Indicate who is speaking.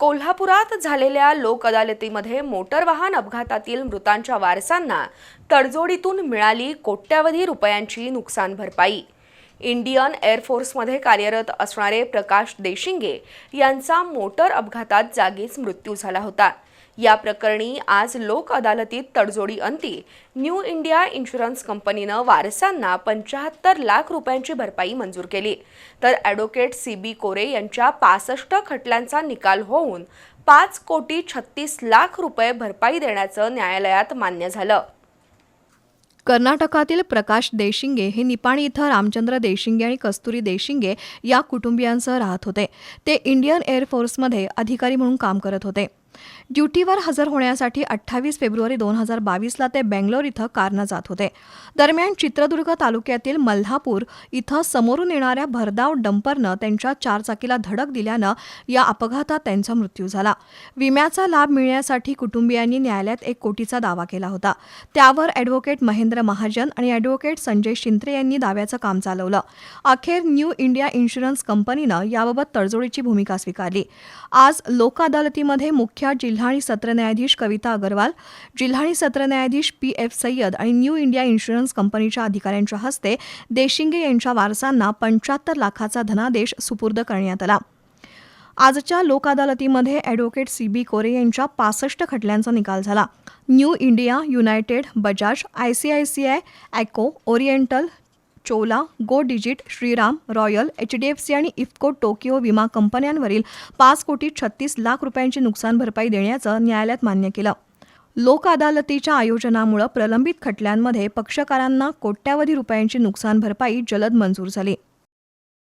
Speaker 1: कोल्हापुरात झालेल्या लोक अदालतीमध्ये मोटर वाहन अपघातातील मृतांच्या वारसांना तडजोडीतून मिळाली कोट्यावधी रुपयांची नुकसान भरपाई. इंडियन एअरफोर्समध्ये कार्यरत असणारे प्रकाश देशिंगे यांचा मोटर अपघातात जागीच मृत्यू झाला होता. या प्रकरणी आज लोक अदालतीत तडजोडी अंती न्यू इंडिया इन्शुरन्स कंपनीनं वारसांना पंचाहत्तर लाख रुपयांची भरपाई मंजूर केली. तर ॲडव्होकेट सी बी कोरे यांच्या पासष्ट खटल्यांचा निकाल होऊन पाच कोटी छत्तीस लाख रुपये भरपाई देण्याचं न्यायालयात मान्य झालं.
Speaker 2: कर्नाटकातील प्रकाश देशिंगे हे निपाणी इथं रामचंद्र देशिंगे आणि कस्तुरी देशिंगे या कुटुंबियांसह राहत होते. ते इंडियन एअरफोर्समध्ये अधिकारी म्हणून काम करत होते. ड्युटीवर हजर होण्यासाठी अठ्ठावीस फेब्रुवारी दोन हजार बावीसला ते बेंगलोर इथं कारनं जात होते. दरम्यान चित्रदुर्ग तालुक्यातील मल्हापूर इथं समोरून येणाऱ्या भरधाव डंपरनं त्यांच्या चारचाकीला धडक दिल्यानं या अपघातात त्यांचा मृत्यू झाला. विम्याचा लाभ मिळण्यासाठी कुटुंबियांनी न्यायालयात एक कोटीचा दावा केला होता. त्यावर ॲडव्होकेट महेंद्र महाजन आणि ॲडव्होकेट संजय शिंत्रे यांनी दाव्याचं काम चालवलं. अखेर न्यू इंडिया इन्शुरन्स कंपनीनं याबाबत तडजोडीची भूमिका स्वीकारली. आज लोक अदालतीमध्ये मुख्य जिल्हा आणि सत्र न्यायाधीश कविता अग्रवाल जिल्हा आणि सत्र न्यायाधीश पी एफ सय्यद आणि न्यू इंडिया इन्शुरन्स कंपनीच्या अधिकाऱ्यांच्या हस्ते देशिंगे यांच्या वारसांना पंच्याहत्तर लाखाचा धनादेश सुपूर्द करण्यात आला. आजच्या लोक अदालतीमध्ये ॲडव्होकेट सी बी कोरे यांच्या पासष्ट खटल्यांचा निकाल झाला. New India United Bajaj I C I C I Acko Oriental Chola Go Digit Shriram Royal H D F C आणि इफ्को टोकियो विमा कंपन्यांवरील पाच कोटी छत्तीस लाख रुपयांची नुकसान भरपाई देण्याचं न्यायालयात मान्य केलं. लोक अदालतीच्या आयोजनामुळे प्रलंबित खटल्यांमध्ये पक्षकारांना कोट्यावधी रुपयांची नुकसान भरपाई जलद मंजूर झाली.